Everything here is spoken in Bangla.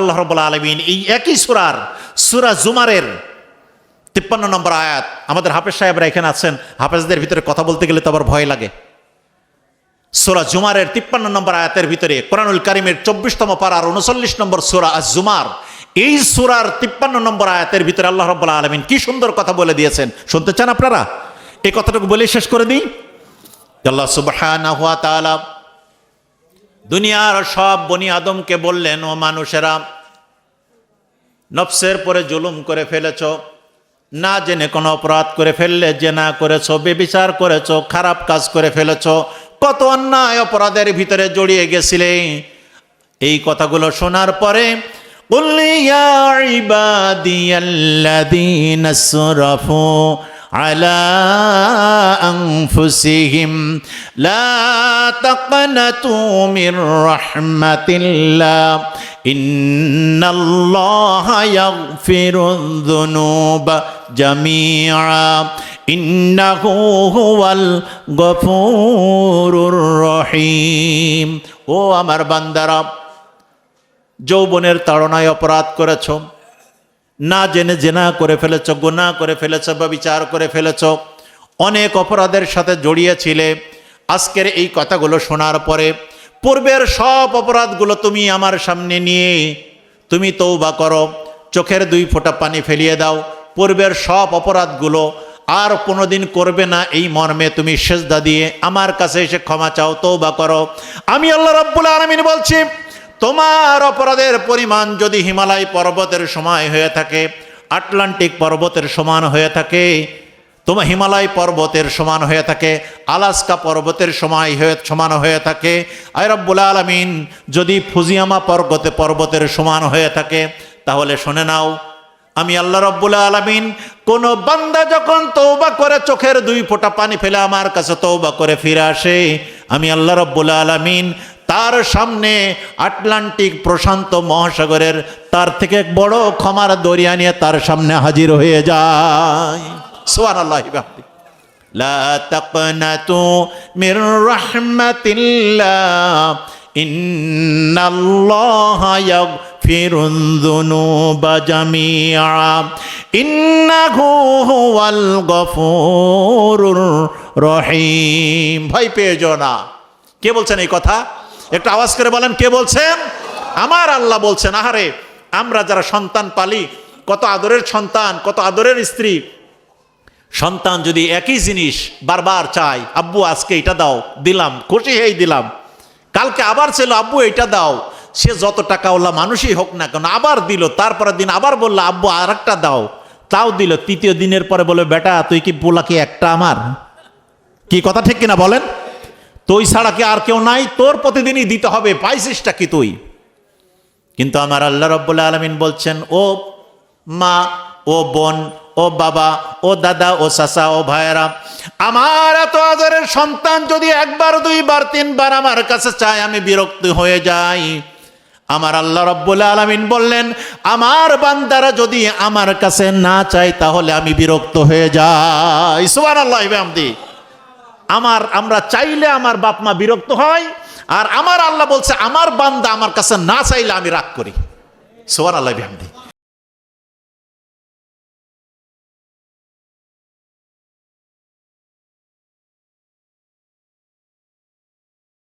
আল্লাহ রব্বুল্লাহ আলমিন এই একই সুরার, সুরা জুমারের তিপ্পান্ন নম্বর আয়াত, আমাদের হাফেজ সাহেবরা এখানে আছেন, হাফেজদের ভিতরে কথা বলতে গেলে তো আবার ভয় লাগে। সুরা জুমারের তিপ্পান্ন নম্বর আয়াতের ভিতরে কোরআনুল কারিমের চব্বিশতম পাড়ার উনচল্লিশ নম্বর সুরা আজ জুমার এই সুরার তিপ্পান্ন নম্বর আয়াতের ভিতরে আল্লাহ রব্বুল্লাহ আলমিন কি সুন্দর কথা বলে দিয়েছেন, শুনতে চান আপনারা? এই কথাটুকু বলে শেষ করে দিই। আল্লাহ তাআলা দুনিয়ার সব বনি আদমকে বললেন, ও মানুষেরা, নফসের পরে জুলুম করে ফেলেছ, না জেনে কোনো অপরাধ করে ফেললে, যে না করেছ, বেবিচার করেছ, খারাপ কাজ করে ফেলেছ, কত অন্যায় অপরাধের ভিতরে জড়িয়ে গেছিলে? এই কথাগুলো শোনার পরে বললি ইয়া ইবাদিয়াল্লাদিন على أنفسهم لا تقنطوا من رحمة الله إن الله يغفر الذنوب جميعا إنه هو الغفور الرحيم ও আমার বান্দারা যৌবনের তাড়নায় অপরাধ করেছ না জেনে জেনা করে ফেলেছ গুনাহ করে ফেলেছ বা বিচার করে ফেলেছ, অনেক অপরাধের সাথে জড়িয়েছিলে। আজকের এই কথাগুলো শোনার পরে পূর্বের সব অপরাধগুলো তুমি আমার সামনে নিয়ে তুমি তৌবা করো, চোখের দুই ফোঁটা পানি ফেলিয়ে দাও। পূর্বের সব অপরাধগুলো আর কোনোদিন করবে না এই মর্মে তুমি সেজদা দিয়ে আমার কাছে এসে ক্ষমা চাও তৌবা করো। আমি আল্লাহ রাব্বুল আলামিন বলছি তোমার অপরাধের পরিমাণ যদি হিমালয় পর্বতের সময় হয়ে থাকে, আটলান্টিক পর্বতের সমান হয়ে থাকে তোমার হিমালয় পর্বতের সমান হয়ে থাকে, আলাস্কা পর্বতের সময় হয়ে, সমান হয়ে থাকে, আয় রব্বুল আলমিন, যদি ফুজিয়ামা পর্বতে পর্বতের সমান হয়ে থাকে, তাহলে শুনে নাও, আমি আল্লাহ রব্বুল আলমিন, কোন বান্দা যখন তৌবা করে চোখের দুই ফোঁটা পানি ফেলে আমার কাছে তৌবা করে ফিরে আসে, আমি আল্লাহ রব্বুল আলমিন তার সামনে আটলান্টিক প্রশান্ত মহাসাগরের তার থেকে বড় ক্ষমার দরিয়া নিয়ে তার সামনে হাজির হয়ে যায়। সোয়ান আল্লাহ লা ভয় পেয়ে না। কে বলছেন এই কথা? একটু আওয়াজ করে বলেন, কে বলছেন আমার আল্লাহ বলছেন, আহারে, আমরা যারা সন্তান পালি, কত আদরের সন্তান, কত আদরের স্ত্রী। সন্তান যদি একই জিনিস বারবার চাই আব্বু, আজকে এটা দাও, দিলাম, খুশি হয়েই দিলাম। কালকে আবার ছিল, আব্বু, এটা দাও। সে যত টাকাওয়ালা মানুষই হোক না কেন, আবার দিল, তারপরের দিন আবার বলল, আব্বু আর একটা দাও। তাও দিল, তৃতীয় দিনের পরে বলে বেটা, তুই কি পোলা কি একটা আমার? কি কথা ঠিক কিনা বলেন? তুই ছাড়া কি আর কেউ নাই? তোর প্রতিদিনই দিতে হবে, পাইছিসটা কি তুই? কিন্তু আমার আল্লাহ রব্বুল্লা আলমিন বলছেন, ও মা, ও বোন, ও বাবা, ও দাদা, ও চাচা, ও ভাইয়েরা, আমার এত আদরের সন্তান যদি একবার, দুইবার, তিনবার আমার কাছে চায়, আমি বিরক্ত হয়ে যাই। আমার আল্লাহ রব্বুল আলমিন বললেন, আমার বান্দারা যদি আমার কাছে না চায়, তাহলে আমি বিরক্ত হয়ে যাই। সুবান আল্লাহ আমার, আমরা চাইলে আমার বাপ মা বিরক্ত হয়, আর আমার আল্লাহ বলছে, আমার বান্দা আমার কাছে না চাইলে আমি রাগ করি। সোয়ার আল্লাহ বিহামদি।